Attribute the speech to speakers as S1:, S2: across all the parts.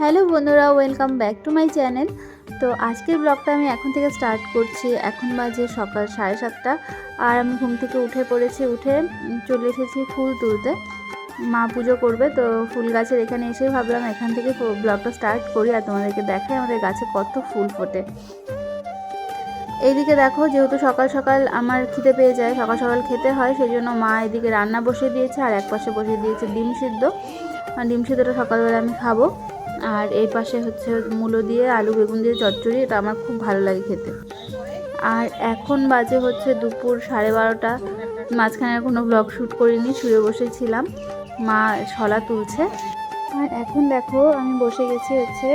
S1: Hello বন্ধুরা welcome back to my channel তো আজকের ব্লগটা আমি এখন থেকে স্টার্ট করছি। এখন বাজে সকাল সাড়ে সাতটা। আর আমি ঘুম থেকে উঠে পড়েছি, উঠে চলে এসেছি ফুল তুলতে। মা পুজো করবে, তো ফুল গাছের এখানে এসেই ভাবলাম এখান থেকে ব্লগটা স্টার্ট করি আর তোমাদেরকে দেখাই আমাদের গাছে কত ফুল ফোটে। এইদিকে দেখো, যেহেতু সকাল সকাল আমার খিদে পেয়ে যায়, সকাল সকাল খেতে হয় সেই জন্য মা এদিকে রান্না বসিয়ে দিয়েছে আর এক পাশে বসিয়ে দিয়েছে ডিম সিদ্ধ। ডিম সিদ্ধটা সকালবেলা আমি খাব। আর এই পাশে হচ্ছে মূলো দিয়ে, আলু, বেগুন দিয়ে, চচ্চড়ি, এটা আমার খুব ভালো লাগে খেতে। আর এখন বাজে হচ্ছে দুপুর সাড়ে বারোটা। মাঝখানে কোনো ব্লগ শ্যুট করিনি, শুয়ে বসেছিলাম মা শলা তুলছে। আর এখন দেখো, আমি বসে গেছি হচ্ছে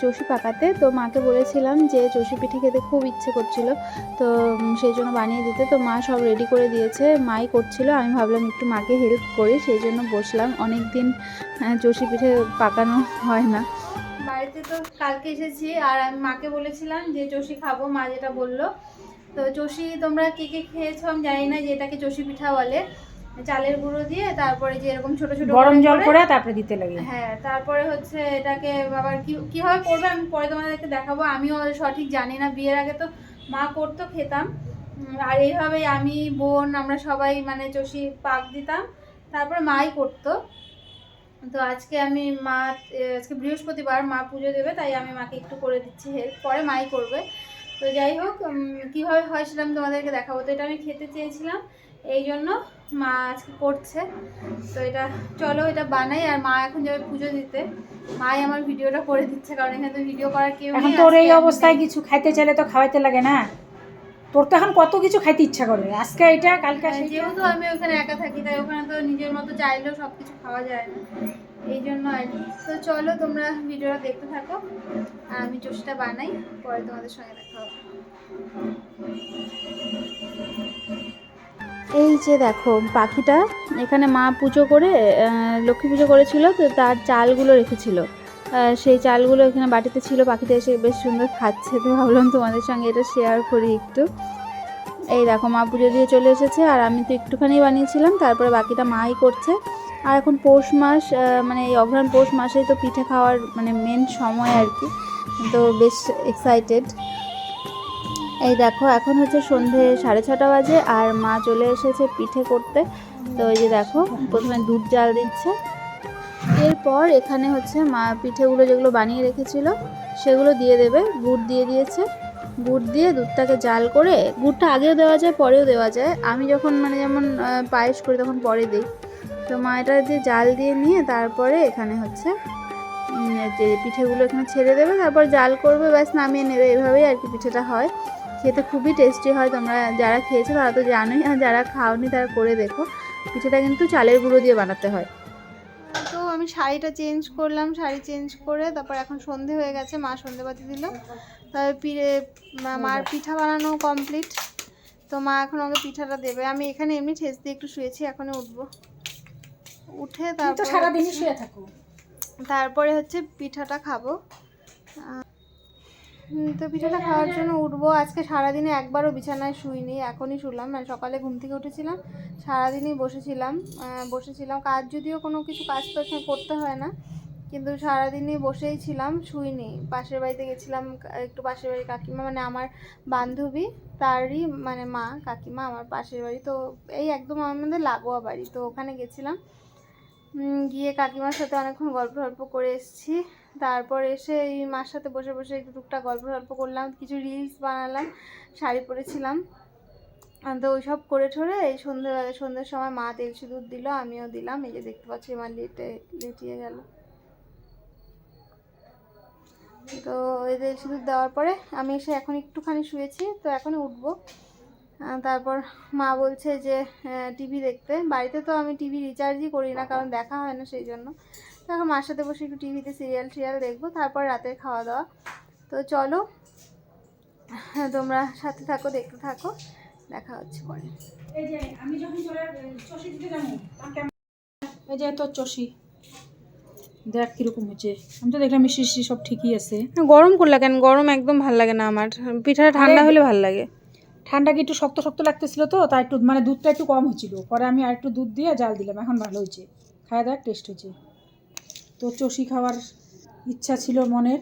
S1: চষি পাকাতে। তো মাকে বলেছিলাম যে চষি পিঠে খেতে খুব ইচ্ছে করছিল। তো সেই জন্য বানিয়ে দিতে। তো মা সব রেডি করে দিয়েছে। মাই করছিল। আমি ভাবলাম একটু মাকে হেল্প করি। সেই জন্য বসলাম। অনেক দিন চষি পিঠে পাকানো হয় না। বাড়িতে তো কালকে এসেছি। আর আমি মাকে বলেছিলাম যে চষি খাব। মা যেটা বলল। তো চষি তোমরা কে কে খেয়েছো আমি জানি না যে এটাকে চষি পিঠা বলে। চালের গুঁড়ো দিয়ে তারপরে যে এরকম ছোট ছোট
S2: গরম জল
S1: করে
S2: তারপরে দিতে লাগে।
S1: হ্যাঁ তারপরে হচ্ছে এটাকে আবার কি কীভাবে করবে আমি পরে তোমাদেরকে দেখাবো। আমিও সঠিক জানি না বিয়ের আগে তো মা করতো খেতাম। আর এইভাবেই আমি বোন আমরা সবাই মানে চষি পাক দিতাম। তারপরে মাই করতো। তো আজকে আমি মা আজকে বৃহস্পতিবার মা পুজো দেবে তাই আমি মাকে একটু করে দিচ্ছি হেল্প পরে মাই করবে। তো যাই হোক কীভাবে হয় সেটা আমি তোমাদেরকে দেখাবো। তো এটা আমি খেতে চেয়েছিলাম এই জন্য মা আজকে করছে। তো এটা চলো এটা বানাই আর মা এখন যাবে পুজো দিতে। মাই আমার ভিডিওটা করে দিচ্ছে কারণ এখানে তো ভিডিও করার কেউ
S2: এখন তোর এই অবস্থায় কিছু খাইতে চাইলে তো খাওয়াইতে লাগে না। তোর তো এখন কত কিছু খাইতে ইচ্ছা করে। আজকে এটা কালকে
S1: যেহেতু আমি ওখানে একা থাকি তাই ওখানে তো নিজের মতো চাইলেও সব কিছু খাওয়া যায় না। এই জন্য আর তো চলো তোমরা ভিডিওটা দেখতে থাকো। আর আমি চোষটা বানাই, পরে তোমাদের সঙ্গে দেখা হবে। এই যে দেখো পাখিটা, এখানে মা পুজো করে লক্ষ্মী পুজো করেছিল, তো তার চালগুলো রেখেছিল। সেই চালগুলো এখানে বাটিতে ছিল, পাখিটা এসে বেশ সুন্দর খাচ্ছে। তো ভাবলাম তোমাদের সঙ্গে এটা শেয়ার করি একটু। এই দেখো মা পুজো দিয়ে চলে এসেছে, আর আমি তো একটুখানি বানিয়েছিলাম, তারপরে বাকিটা মাই করছে। আর এখন পৌষ মাস মানে এই অঘ্রাণ পৌষ মাসেই তো পিঠে খাওয়ার মানে মেন সময় আর কি। তো বেশ এক্সাইটেড এই দেখো, এখন হচ্ছে সন্ধে সাড়ে ছটা বাজে আর মা চলে এসেছে পিঠে করতে। তো এই যে দেখো, প্রথমে দুধ জাল দিচ্ছে। এরপর এখানে হচ্ছে মা পিঠেগুলো যেগুলো বানিয়ে রেখেছিল, সেগুলো দিয়ে দেবে। গুড় দিয়ে দিয়েছে। গুড় দিয়ে দুধটাকে জাল করে, গুড়টা আগেও দেওয়া যায়, পরেও দেওয়া যায়। আমি যখন মানে যেমন পায়েস করি তখন পরে দিই। তো মা এটা দিয়ে জাল দিয়ে নিয়ে তারপরে এখানে হচ্ছে যে পিঠেগুলো এখানে ছেড়ে দেবে, তারপর জাল করবে, ব্যাস নামিয়ে নেবে। এভাবেই আর কি পিঠেটা হয়। খেতে খুবই টেস্টি হয়। তোমরা যারা খেয়েছো তারা তো জানোই, আর যারা খাওনি তারা করে দেখো। পিঠেটা কিন্তু চালের গুঁড়ো দিয়ে বানাতে হয়। তো আমি শাড়িটা চেঞ্জ করলাম, শাড়ি চেঞ্জ করে তারপর এখন সন্ধে হয়ে গেছে, মা সন্ধেবাতি দিল। তারপর পিঠে মার পিঠা বানানো কমপ্লিট তো মা এখন আমাকে পিঠাটা দেবে। আমি এখানে এমনি ঠেস দিয়ে একটু শুয়েছি, এখনই উঠবো। উঠে তারপর
S2: সারাদিনই শুয়ে থাকো।
S1: তারপরে হচ্ছে পিঠাটা খাব। তো পিঠাটা খাওয়ার জন্য উঠবো। আজকে সারাদিনে একবারও বিছানায় শুইনি এখনই শুলাম। মানে সকালে ঘুম থেকে উঠেছিলাম সারাদিনই বসেছিলাম। বসেছিলাম। কাজ যদিও কোনো কিছু কাজ তো এখানে করতে হয় না কিন্তু সারাদিনই বসেই ছিলাম শুইনি। পাশের বাড়িতে গেছিলাম একটু পাশের বাড়ির কাকিমা মানে আমার বান্ধবী তারই মানে মা কাকিমা আমার পাশের বাড়ি। তো এই একদম আমাদের লাগোয়া বাড়ি। তো ওখানে গেছিলাম। গিয়ে কাকিমার সাথে অনেকক্ষণ গল্প টল্প করে এসেছি। তারপর এসে এই মার সাথে বসে বসে একটু টুকটাক গল্প টল্প করলাম, কিছু রিলস বানালাম, শাড়ি পরেছিলাম। তো ওইসব করে ঠরে এই সন্ধ্যেবেলা, সন্ধ্যের সময় মা তেল সিঁদুর দিল, আমিও দিলাম। এই যে দেখতে পাচ্ছি মা লেটে, লেটিয়ে গেল। তো এই তেল সিঁদুর দেওয়ার পরে আমি এসে এখন একটুখানি শুয়েছি, তো এখনই উঠবো। তারপর মা বলছে যে টিভি দেখতে। বাড়িতে তো আমি টিভি রিচার্জই করি না কারণ দেখা হয় না সেই জন্য। তো এখন মার সাথে বসে একটু টিভিতে সিরিয়াল টিরিয়াল দেখব তারপর রাতের খাওয়া দাওয়া তো চলো হ্যাঁ, তোমরা সাথে থাকো দেখতে থাকো। দেখা হচ্ছে পরে।
S2: এই যে আমি যখন চলে চষি দিতে যাব এই যে তোর চষি দেখ কীরকম হচ্ছে আমি তো দেখলাম মিষ্টি মিষ্টি সব ঠিকই আছে।
S1: গরম করলা কেন? গরম একদম ভালো লাগে না আমার। পিঠাটা ঠান্ডা হলে ভালো লাগে।
S2: ঠান্ডা কি একটু শক্ত শক্ত লাগতেছিল তো তাই একটু মানে দুধটা একটু কম হয়েছিল। পরে আমি আর একটু দুধ দিয়ে জাল দিলাম এখন ভালো হয়েছে। খাওয়া দেখ টেস্ট হয়েছে। তো চষি খাওয়ার ইচ্ছা ছিল মনের।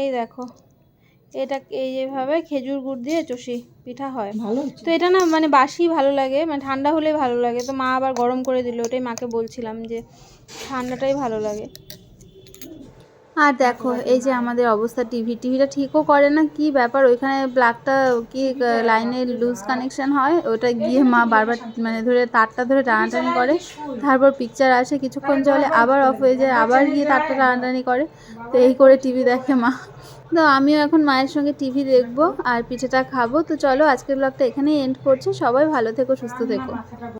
S1: এই দেখো এটা এই যেভাবে খেজুর গুড় দিয়ে চষি পিঠা হয়।
S2: ভালো
S1: তো এটা না মানে বাসি ভালো লাগে মানে ঠান্ডা হলেই ভালো লাগে। তো মা আবার গরম করে দিল ওটাই মাকে বলছিলাম যে ঠান্ডাটাই ভালো লাগে। আর দেখো, এই যে আমাদের অবস্থা টিভি, টিভিটা ঠিকও করে না, কি ব্যাপার? ওইখানে প্লাগটা কি লাইনে লুজ কানেকশন হয়? ওটা গিয়ে মা বারবার মানে ধরে তারটা ধরে টানাটানি করে। তারপর পিকচার আসে কিছুক্ষণ চলে, আবার অফ হয়ে যায়, আবার গিয়ে তারটা টানাটানি করে। তো এই করে টিভি দেখে মা। তো আমিও এখন মায়ের সঙ্গে টিভি দেখব আর পিঠেটা খাব। তো চলো আজকের ব্লগটা এখানেই এন্ড করছি। সবাই ভালো থেকো, সুস্থ থেকো।